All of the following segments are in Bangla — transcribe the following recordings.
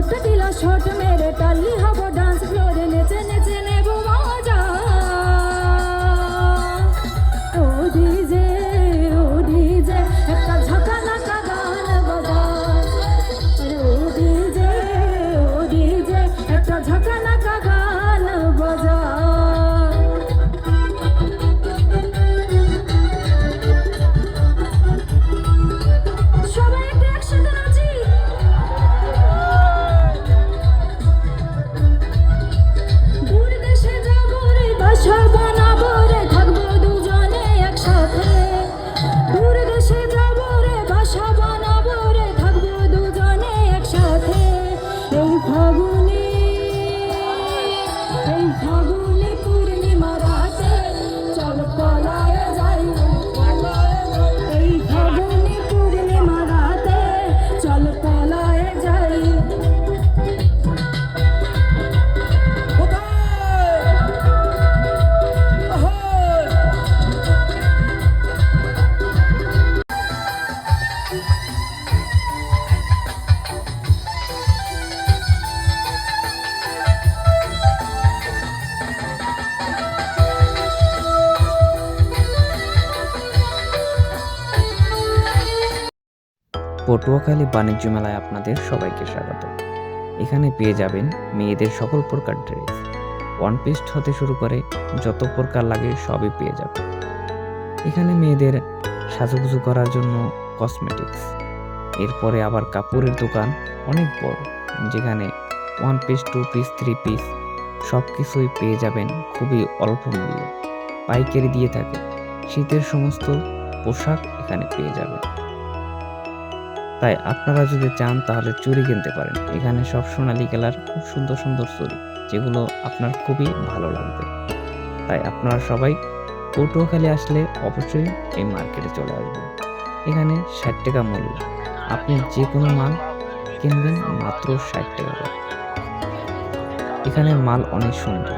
ਟੁੱਟ ਗਿਲਾ ਛੋਟ ਮੇਰੇ ਟਾਲੀ এই ফাগুনে পটুয়াখালী বাণিজ্য মেলায় আপনাদের সবাইকে স্বাগত। এখানে পেয়ে যাবেন মেয়েদের সকল প্রকার ড্রেস ওয়ান পিস হতে শুরু করে যত প্রকার লাগে সবই পেয়ে যাবেন। এখানে মেয়েদের সাজুগুজু করার জন্য কসমেটিক্স এরপরে আবার কাপড়ের দোকান অনেক বড়, যেখানে one piece two piece three piece সব কিছুই পেয়ে যাবেন খুবই অল্প মূল্যে। পাইকারি দিয়ে থাকে। শীতের সমস্ত পোশাক এখানে পেয়ে যাবেন। তাই আপনারা যদি চান তাহলে চুরি কিনতে পারেন। এখানে সব সোনালি কালার, খুব সুন্দর সুন্দর চুরি, যেগুলো আপনার খুবই ভালো লাগবে। তাই আপনারা সবাই পটুয়াখালী আসলে অবশ্যই এই মার্কেটে চলে আসবেন। এখানে ষাট টাকা মূল্য। আপনি যে কোনো মাল কিনবেন মাত্র ষাট টাকা করে। এখানে মাল অনেক সুন্দর।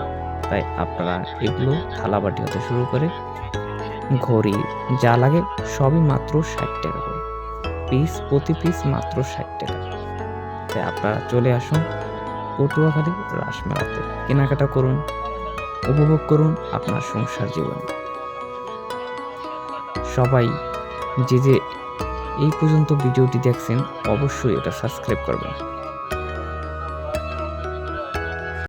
তাই আপনারা এগুলো থালাবাটি হতে শুরু করে, ঘড়ি যা লাগে সবই মাত্র ষাট টাকা পিস প্রতি পিস মাত্র ষাট টাকা। তাই আপনারা চলে আসুন পটুয়াখালী রাসমেলাতে। কেনাকাটা করুন, উপভোগ করুন আপনার সংসার জীবন। সবাই যে যে এই পর্যন্ত ভিডিওটি দেখছেন, অবশ্যই এটা সাবস্ক্রাইব করবেন।